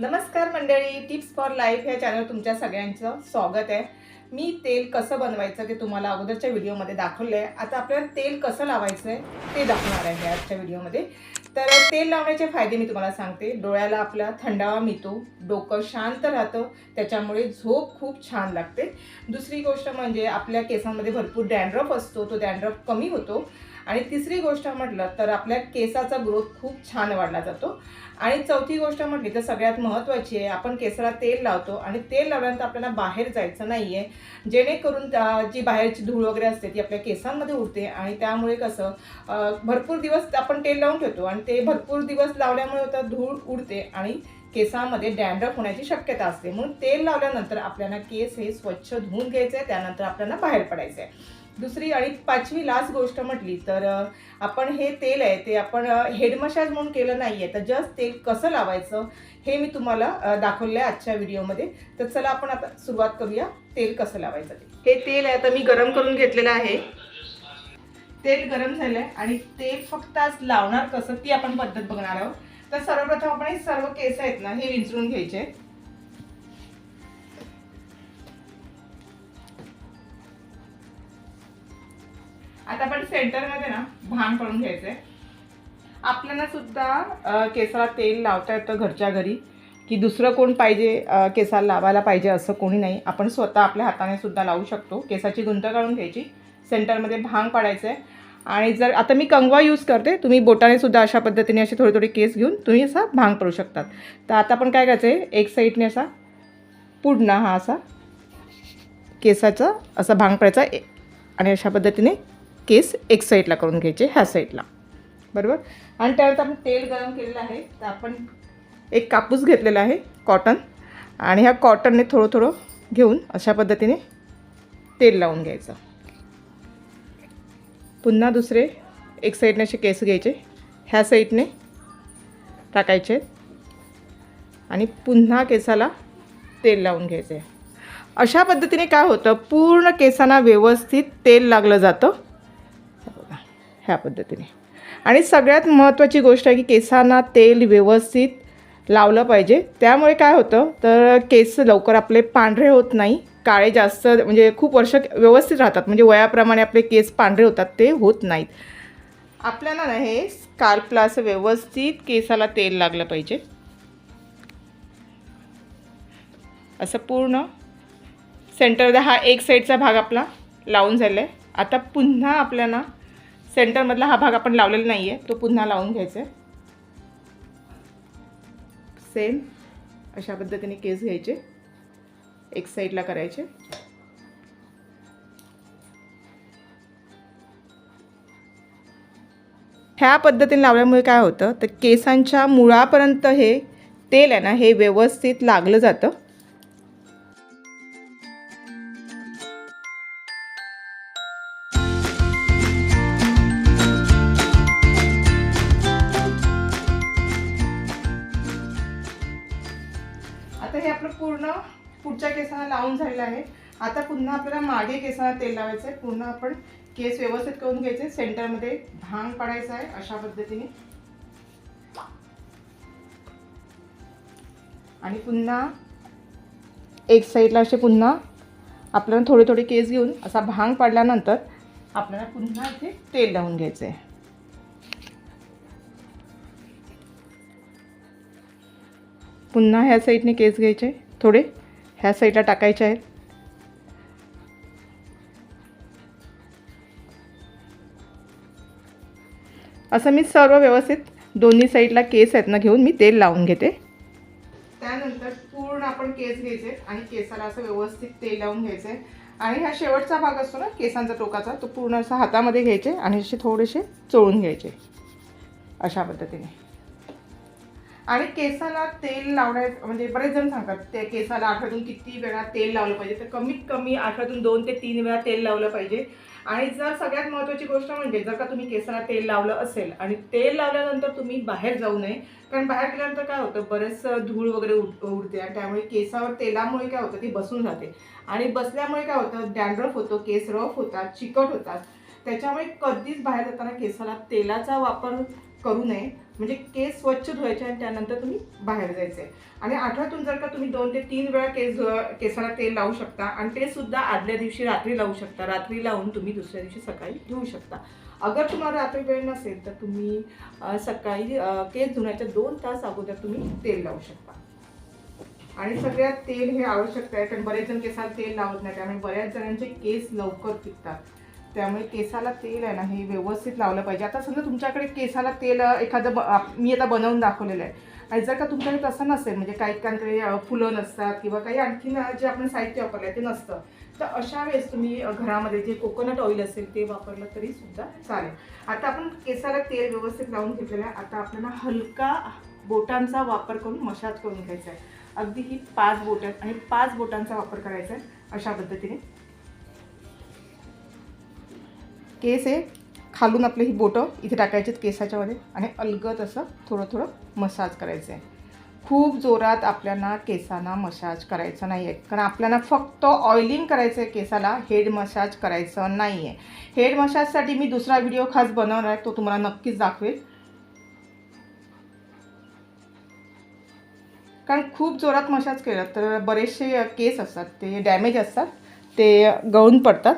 नमस्कार मंडळी tips for life या चॅनल तुमच्या सगळ्यांचं स्वागत आहे. मी तेल कसं बनवायचं ते तुम्हाला अगोदरच्या व्हिडिओमध्ये दाखवलं आहे आता आपल्याला तेल कसं लावायचं आहे ते दाखवणार आहे आजच्या व्हिडिओमध्ये. तर तेल लावण्याचे फायदे मी तुम्हाला सांगते. डोळ्याला आपला थंडावा मिळतो डोकं शांत राहतं त्याच्यामुळे झोप खूप छान लागते. दुसरी गोष्ट म्हणजे आपल्या केसांमध्ये भरपूर डॅन्ड्रफ असतो तो डॅन्ड्रफ कमी होतो. आणि तिसरी गोष्ट म्हटलं तर आपल्या केसाचा ग्रोथ खूप छान वाढला जातो. आणि चौथी गोष्ट म्हटली तर सगळ्यात महत्त्वाची आहे आपण केसाला तेल लावतो आणि तेल लावल्यानंतर आपल्याला बाहेर जायचं नाही आहे जेणेकरून त्या जी बाहेरची धूळ वगैरे असते ती आपल्या केसांमध्ये उडते आणि त्यामुळे कसं भरपूर दिवस आपण तेल लावून ठेवतो आणि ते भरपूर दिवस लावल्यामुळे होतं धूळ उडते आणि केसामध्ये डॅन्ड्रफ होण्याची शक्यता असते. म्हणून तेल लावल्यानंतर आपल्याला केस हे स्वच्छ धुवून घ्यायचं आहे त्यानंतर आपल्याला बाहेर पडायचं आहे दुसरी आणि पाचवी लास्ट गोष्ट म्हटली तर आपण हे तेल आहे ते आपण हेड मसाज म्हणून केलं नाही आहे तर जस्ट तेल कसं लावायचं हे मी तुम्हाला दाखवलं आहे आजच्या व्हिडिओमध्ये तर चला आपण आता सुरुवात करूया तेल कसं लावायचं ते. हे तेल आहे तर मी गरम करून घेतलेलं आहे. तेल गरम झालं आहे आणि तेल फक्त आज लावणार कसं ती आपण पद्धत बघणार आहोत. तर सर्वप्रथम आपण हे सर्व केस आहेत ना हे विंचरून घ्यायचे. आहेत. आता आपण सेंटरमध्ये ना भांग पडून घ्यायचंय. आपल्याला सुद्धा केसाला तेल लावता येतं घरच्या घरी की दुसरं कोण पाहिजे केसाला लावायला पाहिजे असं कोणी नाही. आपण स्वतः आपल्या हाताने सुद्धा लावू शकतो. केसाची गुंत काढून घ्यायची. सेंटरमध्ये भांग पाडायचं आहे आणि जर आता मी कंगवा यूज करते. तुम्ही बोटाने सुद्धा अशा पद्धतीने असे थोडे थोडे केस घेऊन तुम्ही असा भांग पडू शकतात. तर आता आपण काय करायचं आहे एक साईडने असा पुढणा हा असा केसाचा असा भांग पडायचा. ए- आणि अशा पद्धतीने केस एक साईडला करून घ्यायचे ह्या साईडला. बरोबर? आणि त्यानंतर आपण तेल गरम केलेलं आहे. तर आपण एक कापूस घेतलेला आहे कॉटन आणि ह्या कॉटनने थोडं थोडं घेऊन अशा पद्धतीने तेल लावून घ्यायचं. पुन्हा दुसरे एक साईडने असे केस घ्यायचे. ह्या साईडने टाकायचे. आणि पुन्हा केसाला तेल लावून घ्यायचे. अशा पद्धतीने काय होतं? पूर्ण केसांना व्यवस्थित तेल लागलं जातं. ह्या पद्धतीने. आणि सगळ्यात महत्त्वाची गोष्ट आहे की केसांना तेल व्यवस्थित लावलं पाहिजे. त्यामुळे काय होतं? तर केस लवकर आपले पांढरे होत नाही. काळे जास्त म्हणजे खूप वर्ष व्यवस्थित राहतात. म्हणजे वयाप्रमाणे आपले केस पांढरे होतात ते होत नाहीत. आपल्याला ना हे स्काल्पला असं व्यवस्थित केसाला तेल लागलं पाहिजे. असं पूर्ण. सेंटर हा एक साईडचा भाग आपला लावून झाला आहे आता पुन्हा आपल्याला सेंटरमधला हा भाग आपण लावलेला नाही आहे तो पुन्हा लावून घ्यायचा आहे सेम अशा पद्धतीने केस घ्यायचे. एक साईडला करायचे. ह्या पद्धतीने लावल्यामुळे काय होतं? तर केसांच्या मुळापर्यंत हे तेल आहे ना हे व्यवस्थित लागलं जातं. लावून झालेलं आहे. आता पुन्हा आपल्याला मागे केसांना तेल लावायचं आहे. पुन्हा आपण केस व्यवस्थित करून घ्यायचे. सेंटरमध्ये भांग पाडायचा आहे अशा पद्धतीने. आणि पुन्हा एक साईडला असे पुन्हा आपल्याला थोडे थोडे केस घेऊन असा भांग पाडल्यानंतर आपल्याला पुन्हा इथे तेल लावून घ्यायचं आहे. पुन्हा ह्या साईडने केस घ्यायचे थोडे. ह्या साईडला टाकायच्या आहेत. असं मी सर्व व्यवस्थित दोन्ही साईडला केस आहेत ना घेऊन मी तेल लावून घेते. त्यानंतर पूर्ण आपण केस घ्यायचे आणि केसाला असं व्यवस्थित तेल लावून घ्यायचे. आणि हा शेवटचा भाग असतो ना केसांचा टोकाचा तो पूर्ण असा हातामध्ये घ्यायचे आणि असे थोडेसे चोळून घ्यायचे. अशा पद्धतीने. आणि केसाला तेल लावण्याचं म्हणजे बरेच जण सांगतात ते केसाला आठवड्यातून किती वेळा तेल लावलं पाहिजे. तर कमीत कमी आठवड्यातून दोन ते तीन वेळा तेल लावलं पाहिजे. आणि जर सगळ्यात महत्त्वाची गोष्ट म्हणजे जर का तुम्ही केसाला तेल लावलं असेल आणि तेल लावल्यानंतर तुम्ही बाहेर जाऊ नये कारण बाहेर गेल्यानंतर काय होतं बरेच धूळ वगैरे उड उडते आणि त्यामुळे केसावर तेलामुळे काय होतं ती बसून जाते. आणि बसल्यामुळे काय होतं डॅन्ड्रफ होतो केस रफ होतात चिकट होतात. त्याच्यामुळे कधीच बाहेर जाताना केसाला तेलाचा वापर करू नये. म्हणजे केस स्वच्छ धुवायचे आणि त्यानंतर तुम्ही बाहेर जायचे आणि आठवड्यातून जर का तुम्ही दोन ते तीन वेळा केस धुवा केसाला तेल लावू शकता आणि ते सुद्धा आदल्या दिवशी रात्री लावू शकता. रात्री लावून तुम्ही दुसऱ्या दिवशी सकाळी धुवू शकता. अगर तुम्हाला रात्री वेळ नसेल तर तुम्ही सकाळी केस धुण्याच्या दोन तास अगोदर तुम्ही तेल लावू शकता. आणि सगळ्यात तेल हे आवश्यक आहे कारण बरेच जण केसाला तेल लावत नाही त्यामुळे बऱ्याच जणांचे केस लवकर पिकतात. त्यामुळे केसाला तेल आहे ना हे व्यवस्थित लावलं पाहिजे. आता समजा तुमच्याकडे केसाला तेल एखादं ब- मी आता बनवून दाखवलेलं आहे. आणि जर का तुमच्याकडे तसं नसेल म्हणजे काही काहींकडे फुलं नसतात किंवा काही आणखीन जे आपण साहित्य वापरलं आहे ते नसतं. तर अशा वेळेस तुम्ही घरामध्ये जे कोकोनट ऑइल असेल ते वापरलं तरी सुद्धा चालेल. आता आपण केसाला तेल व्यवस्थित लावून घेतलेलं आहे. आता आपल्याला हलका बोटांचा वापर करून मशाज करून घ्यायचा आहे. अगदी ही पाच बोट आणि पाच बोटांचा वापर करायचा आहे अशा पद्धतीने. केस आहे. खालून आपले ही बोटं इथे टाकायचे केसाच्यामध्ये. आणि अलगद असं थोडं थोडं मसाज करायचं आहे खूप जोरात आपल्याला केसांना मसाज करायचं नाही आहे कारण आपल्याला फक्त ऑइलिंग करायचं आहे केसाला हेड मसाज करायचं नाही आहे हेड मसाजसाठी मी दुसरा व्हिडिओ खास बनवणार आहे तो तुम्हाला नक्कीच दाखवेल. कारण खूप जोरात मसाज केलं तर बरेचसे केस असतात ते डॅमेज असतात ते गळून पडतात.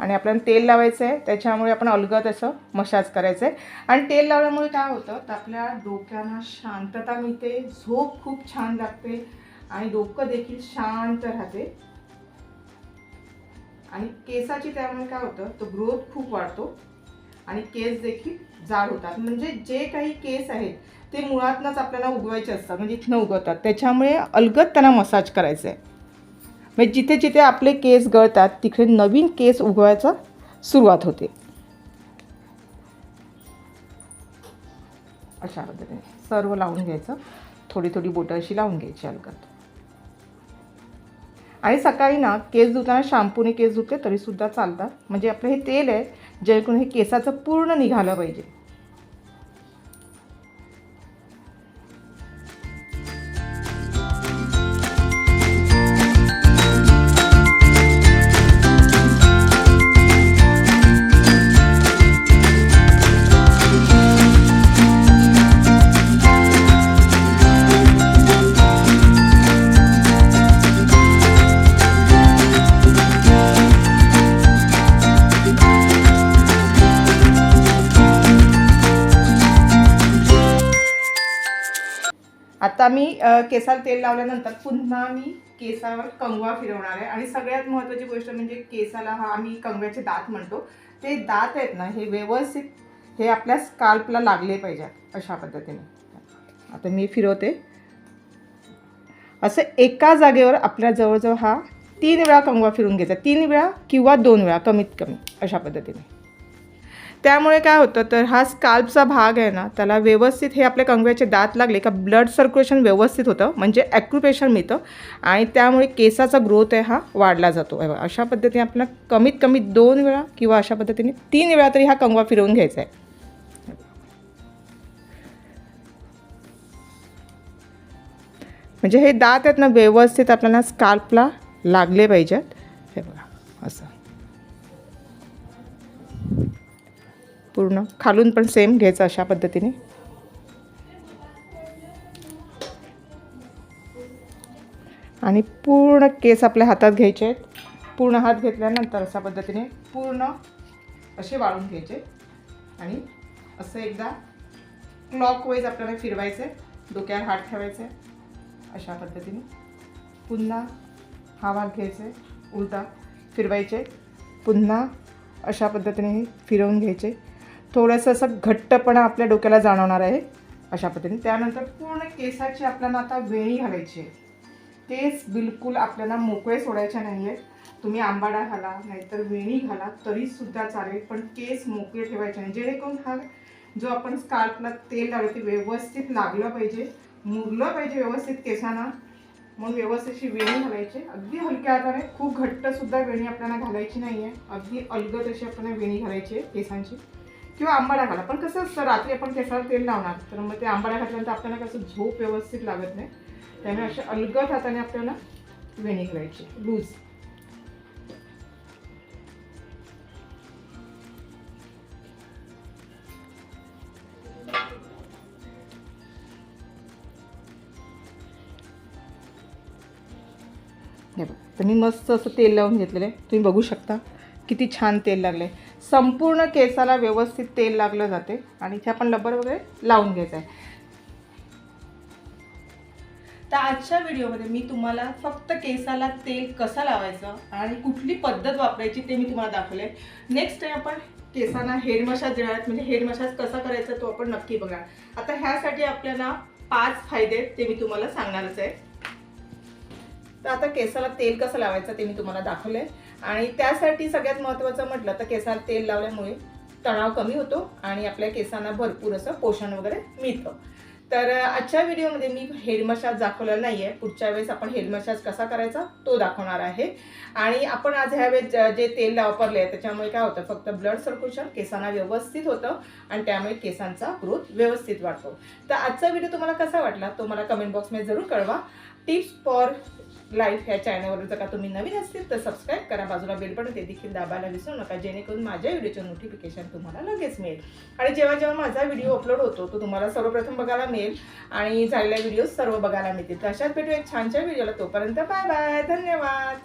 आणि आपल्याला तेल लावायचं आहे त्याच्यामुळे आपण अलगद असं मसाज करायचं आहे. आणि तेल लावल्यामुळे काय होतं तर आपल्या डोक्याला शांतता मिळते झोप खूप छान लागते आणि डोकं देखील शांत राहते. आणि केसाची त्यामुळे काय होतं तो ग्रोथ खूप वाढतो आणि केस देखील जाड होतात. म्हणजे जे काही केस आहेत ते मुळातनंच आपल्याला उगवायचे असतात म्हणजे इथनं उगवतात. त्याच्यामुळे अलगद त्यांना मसाज करायचं आहे. म्हणजे जिथे जिथे आपले केस गळतात तिकडे नवीन केस उगवायचा सुरुवात होते. अशा पद्धतीने सर्व लावून घ्यायचं. थोडी थोडी बोटं अशी लावून घ्यायची हलकत. आणि सकाळी ना केस धुताना शॅम्पूने केस धुतले तरीसुद्धा चालतात. म्हणजे आपलं हे तेल आहे जेणेकरून हे केसाचं पूर्ण निघालं पाहिजे. आता मी केसाला तेल लावल्यानंतर पुन्हा मी केसावर कंगवा फिरवणार आहे. आणि सगळ्यात महत्त्वाची गोष्ट म्हणजे केसाला हा आम्ही कंगव्याचे दात म्हणतो. ते दात आहेत ना हे व्यवस्थित हे आपल्या स्काल्पला लागले पाहिजेत अशा पद्धतीने. आता मी फिरवते. असं एका जागेवर आपल्या जवळजवळ हा तीन वेळा कंगवा फिरून घ्यायचा तीन वेळा किंवा दोन वेळा कमीत कमी अशा पद्धतीने. त्यामुळे काय होतं तर हा स्काल्पचा भाग आहे ना त्याला व्यवस्थित हे आपल्या कंगव्याचे दात लागले का ब्लड सर्क्युलेशन व्यवस्थित होतं म्हणजे ॲक्युपेशन मिळतं आणि त्यामुळे केसाचा ग्रोथ आहे हा वाढला जातो. अशा पद्धतीने आपल्याला कमीत कमी दोन वेळा किंवा अशा पद्धतीने तीन वेळा तरी हा कंगवा फिरवून घ्यायचा आहे. म्हणजे हे दात आहेत ना व्यवस्थित आपल्याला स्काल्पला लागले पाहिजेत. हे बघा असं. पूर्ण. खालून पण सेम घ्यायचं अशा पद्धतीने. आणि पूर्ण केस आपल्या हातात घ्यायचे आहेत. पूर्ण हात घेतल्यानंतर अशा पद्धतीने पूर्ण असे वाळून घ्यायचे. आणि असं एकदा क्लॉक वाईज आपल्याला फिरवायचं आहे डोक्यावर हात ठेवायचे अशा पद्धतीने पुन्हा हा भाग घ्यायचा आहे उलटा फिरवायचे. पुन्हा अशा पद्धतीने फिरवून घ्यायचे. थोडंसं असं घट्टपणा आपल्या डोक्याला जाणवणार आहे अशा पद्धतीने. त्यानंतर पूर्ण केसाची आपल्याला आता वेणी घालायची आहे. केस बिलकुल आपल्याला मोकळे सोडायचे नाही आहेत. तुम्ही आंबाडा घाला नाहीतर वेणी घाला तरीसुद्धा चालेल पण केस मोकळे ठेवायचे नाही. जेणेकरून हा जो आपण स्कार्पला तेल लावलं ते व्यवस्थित लागलं पाहिजे मुरलं पाहिजे व्यवस्थित केसांना म्हणून व्यवस्थित अशी वेणी घालायची. अगदी हलक्या हाताने खूप घट्टसुद्धा वेणी आपल्याला घालायची नाही आहे अगदी अलगद अशी आपल्याला वेणी घालायची आहे केसांची. किंवा आंबाडा घाला पण कसं असतं रात्री आपण केसाला तेल लावणार तर मग ते आंबाडा घातल्यानंतर आपल्याला कसं झोप व्यवस्थित लागत नाही. त्यामुळे अशा अलगद हाताने आपल्याला वेणी घालायची लूज. हे बघा तर मी मस्त असं तेल लावून घेतलेलं आहे. तुम्ही बघू शकता किती छान तेल लागलं आहे संपूर्ण केसाला व्यवस्थित तेल लागलं जाते. आणि इथे आपण लबर वगैरे लावून घ्यायचं आहे. तर आजच्या व्हिडिओमध्ये मी तुम्हाला फक्त केसाला तेल कसं लावायचं आणि कुठली पद्धत वापरायची ते मी तुम्हाला दाखवले नेक्स्ट आहे आपण केसांना हेड मसाज देणार आहेत. म्हणजे हेड मसाज कसा करायचा तो आपण नक्की बघणार. आता ह्यासाठी आपल्याला पाच फायदे आहेत ते मी तुम्हाला सांगणारच आहे. तर आता केसाला तेल कसं लावायचं ते मी तुम्हाला दाखवलंय. आणि त्यासाठी सगळ्यात महत्त्वाचं म्हटलं तर केसाला तेल लावल्यामुळे तणाव कमी होतो आणि आपल्या केसांना भरपूर असं पोषण वगैरे मिळतं. तर आजच्या व्हिडिओमध्ये मी हेड मसाज दाखवलेला नाही आहे पुढच्या वेळेस आपण हेड मसाज कसा करायचा तो दाखवणार आहे. आणि आपण आज ह्यावेळेस ज- जे तेल वापरले आहे त्याच्यामुळे काय होतं फक्त ब्लड सर्क्युलेशन केसांना व्यवस्थित होतं आणि त्यामुळे केसांचा ग्रोथ व्यवस्थित वाढतो. तर आजचा व्हिडिओ तुम्हाला कसा वाटला तो मला कमेंट बॉक्समध्ये जरूर कळवा. टिप्स फॉर लाईफ ह्या चॅनलवर जर का तुम्ही नवीन असतील तर सबस्क्राईब करा. बाजूला बेल बटन ते देखील दाबायला विसरू नका. जेणेकरून माझ्या व्हिडिओचं नोटिफिकेशन तुम्हाला लगेच मिळेल. आणि जेव्हा जेव्हा माझा व्हिडिओ अपलोड होतो तो तुम्हाला सर्वप्रथम बघायला मिळेल आणि झालेल्या व्हिडिओ सर्व बघायला मिळतील. तर अशाच भेटू एक छानच्या व्हिडिओला तोपर्यंत बाय बाय धन्यवाद.